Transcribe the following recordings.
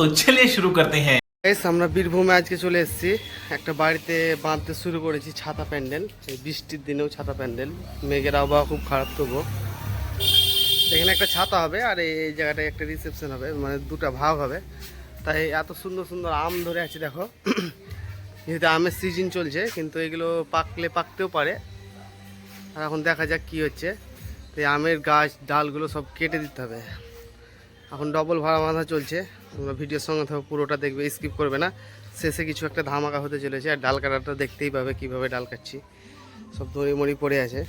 तो चलिए शुरू करते हैं গাইস আমরা বীরভূমে আজকে চলে এসেছি একটা বাড়িতে বাঁধতে শুরু করেছি ছাতা প্যান্ডেল এই বৃষ্টির দিনেও ছাতা প্যান্ডেল মেঘের আবহাওয়া খুব খারাপ তবুও এখানে একটা ছাতা হবে আর এই জায়গাটায় একটা রিসেপশন হবে মানে দুটো ভাগ হবে তাই এত সুন্দর সুন্দর আম ধরে আছে দেখো যেহেতু আমের সিজন চলছে কিন্তু এগুলো পাকলে পাকতেও পারে আর এখন দেখা যাক কি হচ্ছে তো এই আমের গাছ ডালগুলো সব কেটে দিতে হবে এখন ডবল ভাড়া বাঁধা চলছে। তোমরা ভিডিওর সঙ্গে থাকো, পুরোটা দেখবে স্কিপ করবে না। শেষে কিছু একটা ধামাকা হতে চলেছে, আর ডাল কাটাটা দেখতেই পাবে কীভাবে ডাল কাটছি। সব দড়ি মড়ি পড়ে আছে।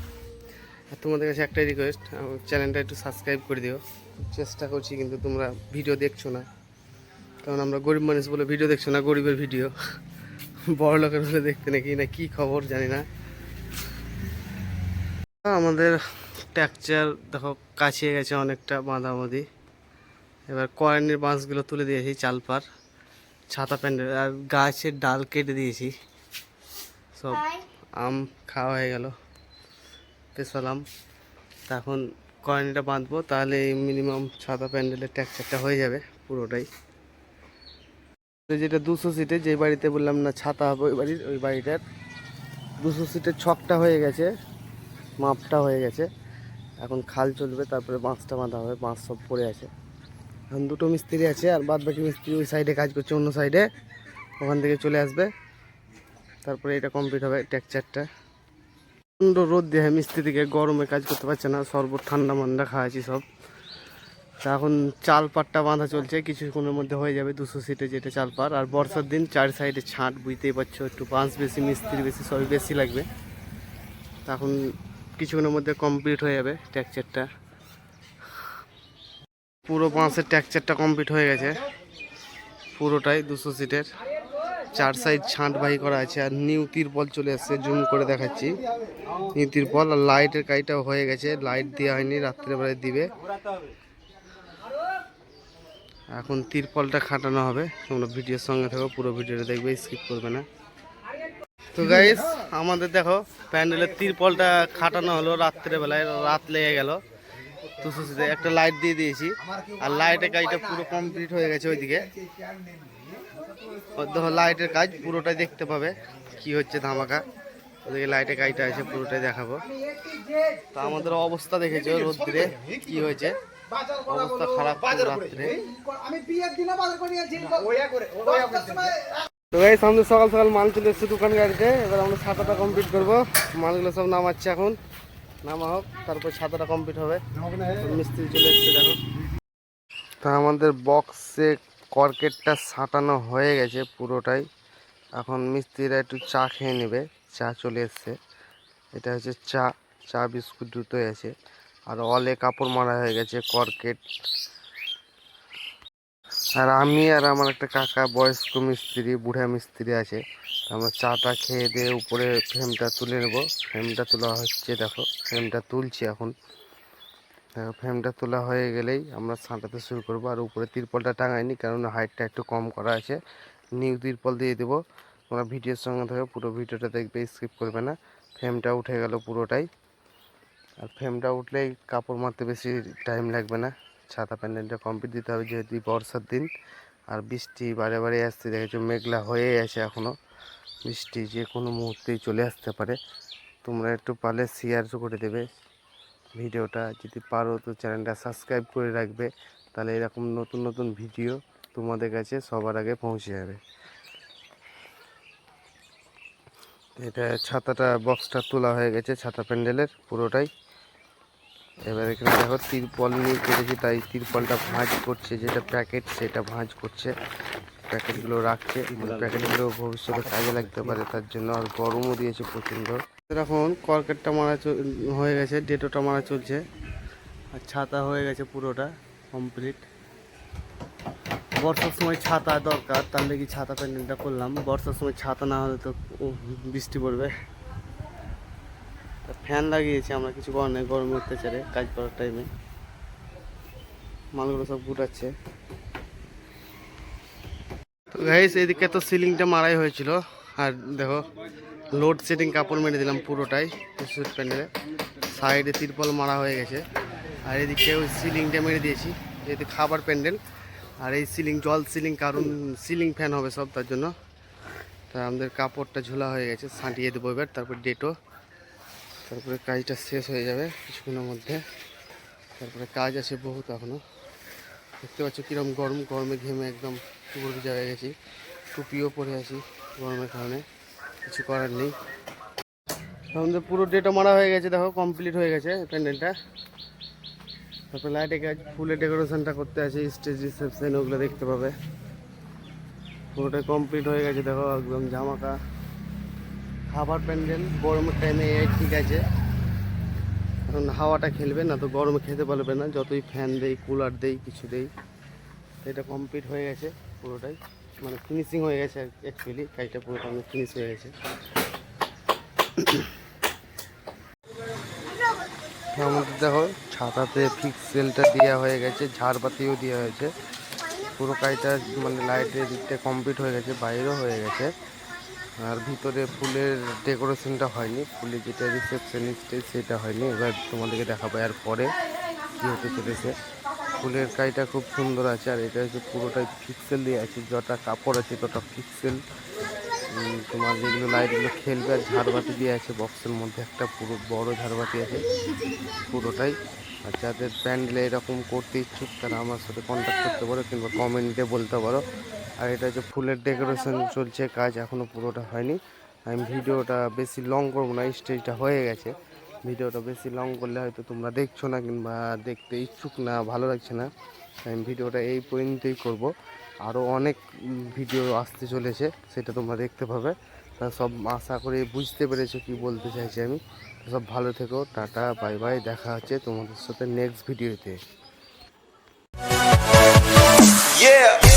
আর তোমাদের কাছে একটাই রিকোয়েস্ট চ্যানেলটা একটু সাবস্ক্রাইব করে দিও। চেষ্টা করছি কিন্তু তোমরা ভিডিও দেখছ না। কারণ আমরা গরিব মানুষ বলে ভিডিও দেখছ না, গরিবের ভিডিও বড় লোকের বলে দেখতে নাকি, না কী খবর জানি না। আমাদের ট্যাকচার দেখো, কাছিয়ে গেছে অনেকটা বাঁধাবাঁধি এবার কয়েনের বাঁশগুলো তুলে দিয়েছি চালপার ছাতা প্যান্ডেল আর গাছের ডাল কেটে দিয়েছি। সব আম খাওয়া হয়ে গেল স্পেশাল আম। তা এখন কয়েনটা বাঁধবো তাহলে মিনিমাম ছাতা প্যান্ডেলের ট্যাকচারটা হয়ে যাবে পুরোটাই। যেটা দুশো সিটে যে বাড়িতে বললাম না ছাতা হবে ওই বাড়ির ওই বাড়িটার। দুশো সিটের ছকটা হয়ে গেছে মাপটা হয়ে গেছে। এখন খাল চলবে তারপরে বাঁশটা বাঁধা হবে বাঁশ সব পড়ে আছে। এখন দুটো মিস্ত্রি আছে আর বাদ বাকি মিস্ত্রি ওই সাইডে কাজ করছে, অন্য সাইডে ওখান থেকে চলে আসবে। তারপরে এটা কমপ্লিট হবে টেক্সচারটা প্রচণ্ড রোদ দিয়ে মিস্ত্রিকে গরমে কাজ করতে পারছে না, শরবত, ঠান্ডা মান্ডা খাওয়াছি সব। তা এখন চাল পাটটা বাঁধা চলছে, কিছুক্ষণের মধ্যে হয়ে যাবে দুশো সিটে যেটা চাল পার আর বর্ষার দিন চার সাইডে ছাঁট, বুঝতেই পারছ, একটু বাঁশ বেশি, মিস্ত্রি বেশি, সবই বেশি লাগবে। তা এখন কিছুক্ষণের মধ্যে কমপ্লিট হয়ে যাবে টেক্সচারটা পুরো বাঁশের টেক্সচারটা কমপ্লিট হয়ে গেছে। পুরোটাই দুশো সিটের চার সাইড ছাঁট বাহি করা আছে আর নিউ তিরপল চলে আসছে জুম করে দেখাচ্ছি। নিউ তিরপল আর লাইটের কাজটাও হয়ে গেছে লাইট দেওয়া হয়নি রাত্রেবেলায় দিবে। এখন তিরপলটা খাটানো হবে। তোমরা ভিডিওর সঙ্গে থাকো, পুরো ভিডিওটা দেখবে স্কিপ করবে না। তো গাইস আমাদের দেখো, প্যান্ডেলের তিরপলটা খাটানো হলো রাত্রেবেলায় রাত লেগে গেল। সিটে একটা লাইট দিয়ে দিয়েছি। আর লাইটের কাজটা পুরো কমপ্লিট হয়ে গেছে ওইদিকে। দেখো লাইটের কাজ পুরোটাই দেখতে পাবে কি হচ্ছে ধামাকা। ওদিকে লাইটের কাজটা আছে, পুরোটাই দেখাবো। তো আমাদের অবস্থা দেখেছ রোদ্রে কি হয়েছে? অবস্থা খারাপ রাত্রে। তো এই সামনে সকাল সকাল মাল চলে এসছে দোকান গাড়িতে। এবার আমরা ছাতাটা কমপ্লিট করব। মালগুলো সব নামাচ্ছে এখন। নামা হোক তারপর ছাতাটা কমপ্লিট হবে। মিস্ত্রি চলে এসছে দেখো। তা আমাদের বক্সে কর্কেটটা সাঁটানো হয়ে গেছে পুরোটাই। এখন মিস্ত্রিরা একটু চা খেয়ে নেবে। চা চলে এসছে। এটা হচ্ছে চা চা বিস্কুট দুটোই আছে। আর অলে কাপড় মারা হয়ে গেছে কর্কেট। আর আমি আর আমার একটা কাকা বয়স্ক মিস্ত্রি বুড়া মিস্ত্রি আছে। আমরা চাটা খেয়ে দিয়ে উপরে ফ্রেমটা তুলে নেব। ফ্রেমটা তোলা হচ্ছে, দেখো, ফ্রেমটা তুলছি এখন। দেখো ফ্রেমটা তোলা হয়ে গেলেই আমরা ছাঁটাতে শুরু করব। আর উপরে তিরপলটা টাঙাইনি, কারণ হাইটটা একটু কম করা আছে। নিউ তিরপল দিয়ে দেবো। তোমরা ভিডিওর সঙ্গে থাকো, পুরো ভিডিওটা দেখবে, স্কিপ করবে না। ফ্রেমটা উঠে গেল পুরোটাই। আর ফ্রেমটা উঠলেই কাপড় মারতে বেশি টাইম লাগবে না। ছাতা প্যান্ডেলটা কমপ্লিট দিতে হবে, যেহেতু বর্ষার দিন। আর বৃষ্টি বারে বারে আসছে, দেখেছ, মেঘলা হয়ে আছে এখনও বৃষ্টি যে কোনো মুহূর্তেই চলে আসতে পারে। তোমরা একটু পারলে শেয়ার করে দেবে ভিডিওটা। যদি পারো তো চ্যানেলটা সাবস্ক্রাইব করে রাখবে। তাহলে এরকম নতুন নতুন ভিডিও তোমাদের কাছে সবার আগে পৌঁছে যাবে। এটা ছাতাটা বক্সটা তোলা হয়ে গেছে ছাতা প্যান্ডেলের পুরোটাই। এবার এখানে দেখো তিরপল নিয়ে কেটেছি, তাই তিরপলটা ভাঁজ করছে, যেটা প্যাকেট সেটা ভাঁজ করছে। প্যাকেটগুলো রাখছে। প্যাকেটগুলো ভবিষ্যতে কাজে লাগতে পারে, তার জন্য আর গরমও দিয়েছে প্রচণ্ড। এখন কর্কেটটা মারা হয়ে গেছে, ডেটোটা মারা চলছে। আর ছাতা হয়ে গেছে পুরোটা কমপ্লিট বর্ষার সময় ছাতা দরকার, তার লেগে ছাতা প্যান্ডেলটা করলাম। বর্ষার সময় ছাতা না হলে তো বৃষ্টি পড়বে। ফ্যান লাগিয়েছি, আমরা কিছু করার নেই গরমের অত্যাচারে কাজ করার টাইমে মালগুলো সব গুটাচ্ছে। তো গাইস এদিকে তো সিলিংটা মারাই হয়েছিল। আর দেখো লোড সেটিং কাপড় মেরে দিলাম পুরোটাই সুইট প্যান্ডেলে সাইডে তিরপল মারা হয়ে গেছে। আর এদিকে ওই সিলিংটা মেরে দিয়েছি। যেহেতু খাবার প্যান্ডেল। আর এই সিলিং, জল সিলিং, কারণ সিলিং ফ্যান হবে সব, তার জন্য। তা আমাদের কাপড়টা ঝোলা হয়ে গেছে, ছাঁটিয়ে দেবো এবার, তারপর ডেটো। তারপরে কাজটা শেষ হয়ে যাবে কিছুক্ষণের মধ্যে। তারপরে কাজ আছে বহুত এখনও দেখতে পাচ্ছ কীরকম গরম, গরমে ঘেমে একদম পুকুর ভিজা হয়ে গেছি। টুপিও পরে আছি গরমের কারণে। কিছু করার নেই। আমাদের পুরো ডেটা মারা হয়ে গেছে, দেখো কমপ্লিট হয়ে গেছে প্যান্ডেলটা। তারপরে লাইটে কাজ ফুলের ডেকোরেশনটা করতে আছে স্টেজ রিসেপশন ওগুলো দেখতে পাবে। পুরোটা কমপ্লিট হয়ে গেছে, দেখো, একদম জামাকা। খাবার প্যান্ডেল গরমের টাইমে ঠিক আছে। এখন হাওয়াটা খেলবে, না তো গরমে খেতে পারবে না। যতই ফ্যান দেই কুলার দেই, কিছু দেই। এটা কমপ্লিট হয়ে গেছে। পুরোটাই। মানে ফিনিশিং হয়ে গেছে আর অ্যাকচুয়ালি কাজটা পুরোটা অনেক ফিনিশ হয়ে গেছে। আমাদের দেখো, ছাতাতে ফিক্স সেলটা দেওয়া হয়ে গেছে, ঝাড়বাতিও দেওয়া হয়েছে। পুরো কাজটা মানে লাইটের দিকটা কমপ্লিট হয়ে গেছে, বাইরেও হয়ে গেছে। আর ভিতরে ফুলের ডেকোরেশনটা হয়নি ফুলের যেটা রিসেপশন স্টেজ সেটা হয়নি, এবার তোমাদেরকে দেখাবো আর পরে কী হতে চলেছে। ফুলের কাজটা খুব সুন্দর আছে, আর এটা হচ্ছে পুরোটাই পিক্সেল দিয়ে আছে, যটা কাপড় আছে তত পিক্সেল তোমার যেগুলো লাইটগুলো খেলবে আর ঝাড়বাতি দিয়ে আছে বক্সের মধ্যে, একটা পুরো বড় ঝাড়বাতি আছে, পুরোটাই। আর যাদের প্যান্ডেলে এরকম করতে ইচ্ছুক, তারা আমার সাথে কন্ট্যাক্ট করতে পারো কিংবা কমেন্টে বলতে পারো। আর এটা হচ্ছে ফুলের ডেকোরেশন চলছে, কাজ এখনও পুরোটা হয়নি। আমি ভিডিওটা বেশি লং করব না স্টেজটা হয়ে গেছে। ভিডিওটা বেশি লং করলে হয়তো তোমরা দেখছ না কিংবা দেখতে ইচ্ছুক না, ভালো লাগছে না। আমি ভিডিওটা এই পর্যন্তই করব। আরও অনেক ভিডিও আসতে চলেছে, সেটা তোমরা দেখতে পাবে। তা সব আশা করে বুঝতে পেরেছ কি বলতে চাইছি আমি। সব ভালো থেকো, টাটা, বাই বাই, দেখা হচ্ছে তোমাদের সাথে নেক্সট ভিডিওতে Yeah.